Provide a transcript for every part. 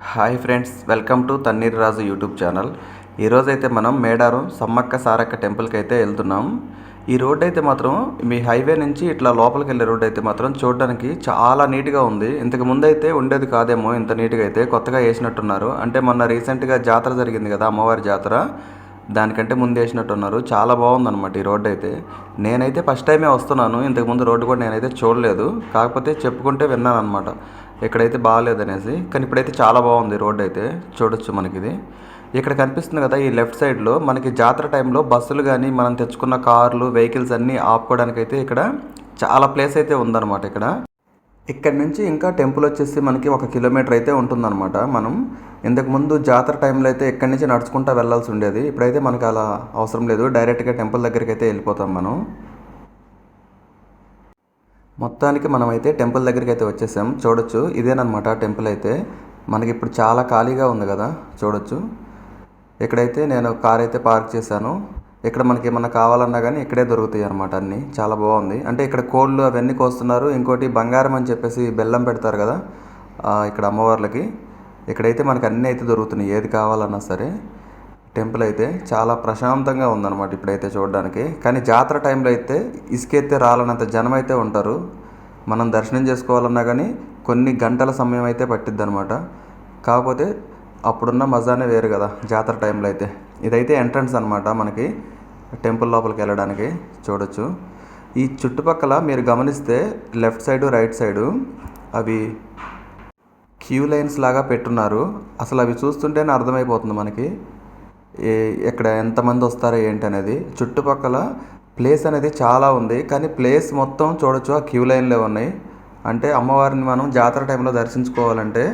Hi friends welcome to Tanneer Raju YouTube channel. ఈరోజైతే మనం మేడారం సమ్మక్క సారక్క టెంపుల్కి అయితే వెళ్తున్నాం. ఈ రోడ్ అయితే మాత్రం మీ హైవే నుంచి ఇట్లా లోపలికి వెళ్ళే రోడ్ అయితే మాత్రం చూడడానికి చాలా నీట్గా ఉంది. ఇంతకు ముందు అయితే ఉండేది కాదేమో ఇంత నీట్గా అయితే కొత్తగా వేసినట్టున్నారు. అంటే మొన్న రీసెంట్గా జాతర జరిగింది కదా అమ్మవారి జాతర. దానికంటే ముందు వేసినట్టున్నారు. చాలా బాగుందన్నమాట ఈ రోడ్డు అయితే నేనైతే ఫస్ట్ టైమే వస్తున్నాను. ఇంతకు ముందు రోడ్డు కూడా నేనైతే చూడలేదు. కాకపోతే చెప్పుకుంటే విన్నాను అనమాట ఇక్కడైతే బాగాలేదనేసి కానీ ఇప్పుడైతే చాలా బాగుంది రోడ్డు అయితే చూడొచ్చు మనకి ఇది ఇక్కడ కనిపిస్తుంది కదా ఈ లెఫ్ట్ సైడ్లో మనకి జాతర టైంలో బస్సులు కానీ మనం తెచ్చుకున్న కార్లు వెహికల్స్ అన్నీ ఆపుకోవడానికి అయితే ఇక్కడ చాలా ప్లేస్ అయితే ఉందన్నమాట ఇక్కడ. ఇక్కడ నుంచి ఇంకా టెంపుల్ వచ్చేసి మనకి ఒక కిలోమీటర్ అయితే ఉంటుందన్నమాట మనం. ఇంతకు ముందు జాతర టైంలో అయితే ఇక్కడి నుంచి నడుచుకుంటూ వెళ్ళాల్సి ఉండేది. ఇప్పుడైతే మనకి అలా అవసరం లేదు. డైరెక్ట్గా టెంపుల్ దగ్గరికి అయితే వెళ్ళిపోతాం మనం. మొత్తానికి మనమైతే టెంపుల్ దగ్గరికి అయితే వచ్చేసాం. చూడొచ్చు. ఇదేనమాట టెంపుల్ అయితే. మనకి ఇప్పుడు చాలా ఖాళీగా ఉంది కదా. చూడొచ్చు. ఇక్కడైతే నేను కార్ అయితే పార్క్ చేశాను. ఇక్కడ మనకి ఏమన్నా కావాలన్నా కానీ ఇక్కడే దొరుకుతాయి అనమాట అన్నీ. చాలా బాగుంది. అంటే ఇక్కడ కోళ్ళు అవన్నీ కోస్తున్నారు. ఇంకోటి బంగారం అని చెప్పేసి బెల్లం పెడతారు కదా ఇక్కడ అమ్మవార్లకి. ఇక్కడైతే మనకు అన్నీ అయితే దొరుకుతున్నాయి. ఏది కావాలన్నా సరే. టెంపుల్ అయితే చాలా ప్రశాంతంగా ఉందన్నమాట ఇప్పుడైతే చూడడానికి. కానీ జాతర టైంలో అయితే ఇసుకైతే రాలనంత జనం అయితే ఉంటారు. మనం దర్శనం చేసుకోవాలన్నా కానీ కొన్ని గంటల సమయం అయితే పట్టిద్ది అనమాట కాకపోతే అప్పుడున్న మజానే వేరు కదా జాతర టైంలో అయితే. ఇదైతే ఎంట్రన్స్ అనమాట మనకి టెంపుల్ లోపలికి వెళ్ళడానికి చూడొచ్చు. ఈ చుట్టుపక్కల మీరు గమనిస్తే లెఫ్ట్ సైడు రైట్ సైడు అవి క్యూ లైన్స్ లాగా పెట్టున్నారు. అసలు అవి చూస్తుంటేనే అర్థమైపోతుంది మనకి. ఏ ఎక్కడ ఎంతమంది వస్తారో ఏంటి అనేది చుట్టుపక్కల ప్లేస్ అనేది చాలా ఉంది. కానీ ప్లేస్ మొత్తం చూడొచ్చు ఆ క్యూ లైన్లో ఉన్నాయి. అంటే అమ్మవారిని మనం జాతర టైంలో దర్శించుకోవాలంటే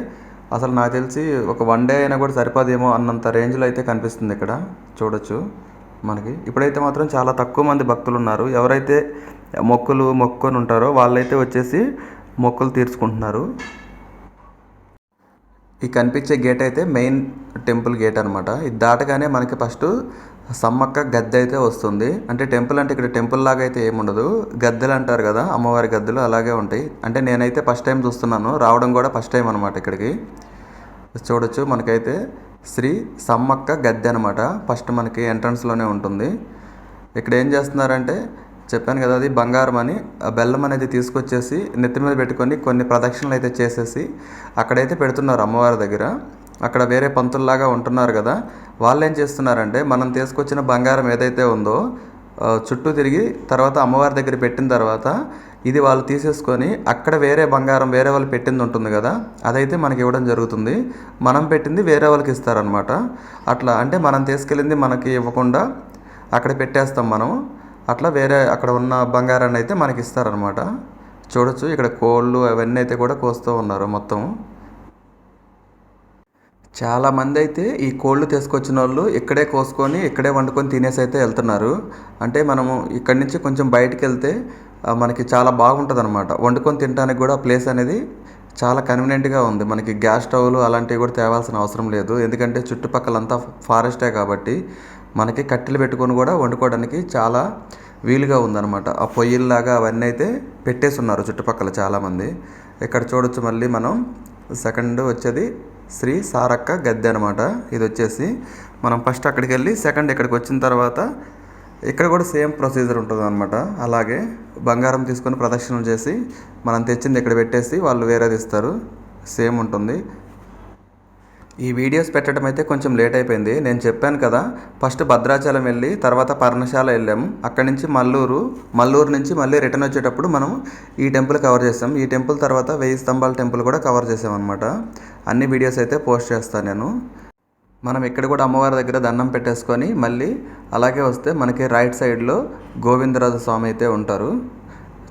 అసలు నాకు తెలిసి ఒక వన్ డే అయినా కూడా సరిపోదేమో అన్నంత రేంజ్లో అయితే కనిపిస్తుంది ఇక్కడ. చూడొచ్చు మనకి. ఇప్పుడైతే మాత్రం చాలా తక్కువ మంది భక్తులు ఉన్నారు. ఎవరైతే మొక్కులు మొక్కుకొని ఉంటారో వాళ్ళైతే వచ్చేసి మొక్కులు తీర్చుకుంటున్నారు. ఈ కనిపించే గేట్ అయితే మెయిన్ టెంపుల్ గేట్ అనమాట ఇది దాటగానే మనకి ఫస్ట్ సమ్మక్క గద్దె అయితే వస్తుంది. అంటే టెంపుల్ అంటే ఇక్కడ టెంపుల్ లాగా అయితే ఏముండదు గద్దెలు అంటారు కదా అమ్మవారి గద్దెలు అలాగే ఉంటాయి. అంటే నేనైతే ఫస్ట్ టైం చూస్తున్నాను. రావడం కూడా ఫస్ట్ టైం అనమాట ఇక్కడికి. చూడొచ్చు మనకైతే శ్రీ సమ్మక్క గద్దె అనమాట ఫస్ట్ మనకి ఎంట్రన్స్లోనే ఉంటుంది. ఇక్కడ ఏం చేస్తున్నారంటే చెప్పాను కదా అది బంగారం అని. బెల్లం అనేది తీసుకొచ్చేసి నెత్తి మీద పెట్టుకొని కొన్ని ప్రదక్షిణలు అయితే చేసేసి అక్కడైతే పెడుతున్నారు అమ్మవారి దగ్గర. అక్కడ వేరే పంతుల్లాగా ఉంటున్నారు కదా. వాళ్ళు ఏం చేస్తున్నారంటే మనం తీసుకొచ్చిన బంగారం ఏదైతే ఉందో చుట్టూ తిరిగి తర్వాత అమ్మవారి దగ్గర పెట్టిన తర్వాత ఇది వాళ్ళు తీసేసుకొని అక్కడ వేరే బంగారం వేరే వాళ్ళు పెట్టింది ఉంటుంది కదా అదైతే మనకి ఇవ్వడం జరుగుతుంది. మనం పెట్టింది వేరే వాళ్ళకి ఇస్తారనమాట అట్లా అంటే మనం తీసుకెళ్ళింది మనకి ఇవ్వకుండా అక్కడ పెట్టేస్తాం మనం. అట్లా వేరే అక్కడ ఉన్న బంగారాన్ని అయితే మనకి ఇస్తారనమాట చూడొచ్చు ఇక్కడ కోళ్ళు అవన్నీ అయితే కూడా కోస్తూ ఉన్నారు మొత్తం. చాలా మంది అయితే ఈ కోళ్ళు తీసుకొచ్చిన వాళ్ళు ఇక్కడే కోసుకొని ఇక్కడే వండుకొని తినేసి అయితే వెళ్తున్నారు. అంటే మనము ఇక్కడి నుంచి కొంచెం బయటికి వెళ్తే మనకి చాలా బాగుంటుంది అనమాట వండుకొని తినడానికి కూడా ప్లేస్ అనేది చాలా కన్వీనియంట్గా ఉంది. మనకి గ్యాస్ స్టవ్లు అలాంటివి కూడా తేవాల్సిన అవసరం లేదు. ఎందుకంటే చుట్టుపక్కలంతా ఫారెస్టే కాబట్టి మనకి కట్టెలు పెట్టుకొని కూడా వండుకోవడానికి చాలా వీలుగా ఉందన్నమాట. ఆ పొయ్యిల్లాగా అవన్నీ అయితే పెట్టేసి ఉన్నారు చుట్టుపక్కల చాలామంది. ఇక్కడ చూడొచ్చు మళ్ళీ మనం. సెకండ్ వచ్చేది శ్రీ సారక్క గద్దె అనమాట ఇది వచ్చేసి మనం ఫస్ట్ అక్కడికి వెళ్ళి సెకండ్ ఇక్కడికి వచ్చిన తర్వాత ఇక్కడ కూడా సేమ్ ప్రొసీజర్ ఉంటుంది అనమాట అలాగే బంగారం తీసుకొని ప్రదక్షిణలు చేసి మనం తెచ్చింది ఇక్కడ పెట్టేసి వాళ్ళు వేరేది ఇస్తారు. సేమ్ ఉంటుంది. ఈ వీడియోస్ పెట్టడం అయితే కొంచెం లేట్ అయిపోయింది. నేను చెప్పాను కదా ఫస్ట్ భద్రాచలం వెళ్ళి తర్వాత పర్ణశాల వెళ్ళాము అక్కడి నుంచి మల్లూరు మల్లూరు నుంచి మళ్ళీ రిటర్న్ వచ్చేటప్పుడు మనం ఈ టెంపుల్ కవర్ చేసాం ఈ టెంపుల్ తర్వాత వెయ్యి స్తంభాల టెంపుల్ కూడా కవర్ చేసాం అనమాట అన్ని వీడియోస్ అయితే పోస్ట్ చేస్తాను నేను. మనం ఇక్కడ కూడా అమ్మవారి దగ్గర దండం పెట్టేసుకొని మళ్ళీ అలాగే వస్తే మనకి రైట్ సైడ్లో గోవిందరాజ స్వామి అయితే ఉంటారు.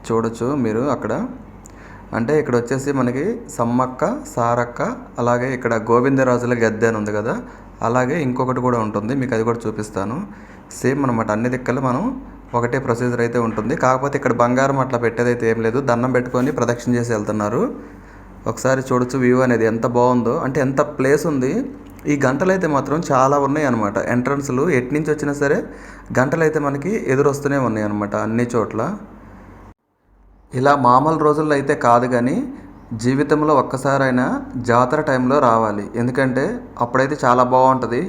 చూడొచ్చు మీరు అక్కడ. అంటే ఇక్కడ వచ్చేసి మనకి సమ్మక్క సారక్క అలాగే ఇక్కడ గోవిందరాజుల గద్దె అని ఉంది కదా. అలాగే ఇంకొకటి కూడా ఉంటుంది మీకు అది కూడా చూపిస్తాను. సేమ్ అనమాట అన్ని దిక్కలు మనం ఒకటే ప్రొసీజర్ అయితే ఉంటుంది. కాకపోతే ఇక్కడ బంగారం అట్లా పెట్టేదైతే ఏం లేదు దండం పెట్టుకొని ప్రదక్షిణ చేసి వెళ్తున్నారు. ఒకసారి చూడొచ్చు వ్యూ అనేది ఎంత బాగుందో. అంటే ఎంత ప్లేస్ ఉంది ఈ గంటలు అయితే మాత్రం చాలా ఉన్నాయి అనమాట ఎంట్రన్స్లు ఎట్నుంచి వచ్చినా సరే గంటలు అయితే మనకి ఎదురొస్తూనే ఉన్నాయి అనమాట అన్ని చోట్ల. ఇలా మామూలు రోజుల్లో అయితే కాదు కానీ జీవితంలో ఒక్కసారైనా జాతర టైంలో రావాలి. ఎందుకంటే అప్పుడైతే చాలా బాగుంటుంది.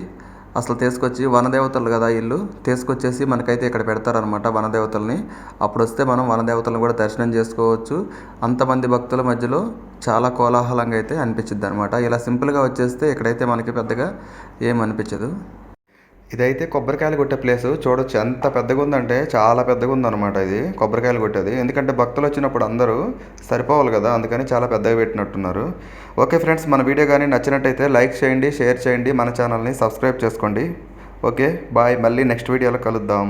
అసలు తీసుకొచ్చి వనదేవతలు కదా ఇల్లు. తీసుకొచ్చేసి మనకైతే ఇక్కడ పెడతారనమాట వనదేవతల్ని. అప్పుడు వస్తే మనం వనదేవతలను కూడా దర్శనం చేసుకోవచ్చు. అంతమంది భక్తుల మధ్యలో చాలా కోలాహలంగా అయితే అనిపించిద్ది అనమాట ఇలా సింపుల్గా వచ్చేస్తే ఇక్కడైతే మనకి పెద్దగా ఏం అనిపించదు ఇదైతే కొబ్బరికాయలు కొట్టే ప్లేస్. చూడొచ్చు ఎంత పెద్దగా ఉందంటే చాలా పెద్దగా ఉందన్నమాట ఇది కొబ్బరికాయలు కొట్టేది. ఎందుకంటే భక్తులు వచ్చినప్పుడు అందరూ సరిపోవాలి కదా అందుకని చాలా పెద్దగా పెట్టినట్టున్నారు. ఓకే ఫ్రెండ్స్ మన వీడియో కానీ నచ్చినట్టయితే లైక్ చేయండి షేర్ చేయండి మన ఛానల్ని సబ్స్క్రైబ్ చేసుకోండి. Okay bye. మళ్ళీ నెక్స్ట్ వీడియోలో కలుద్దాం.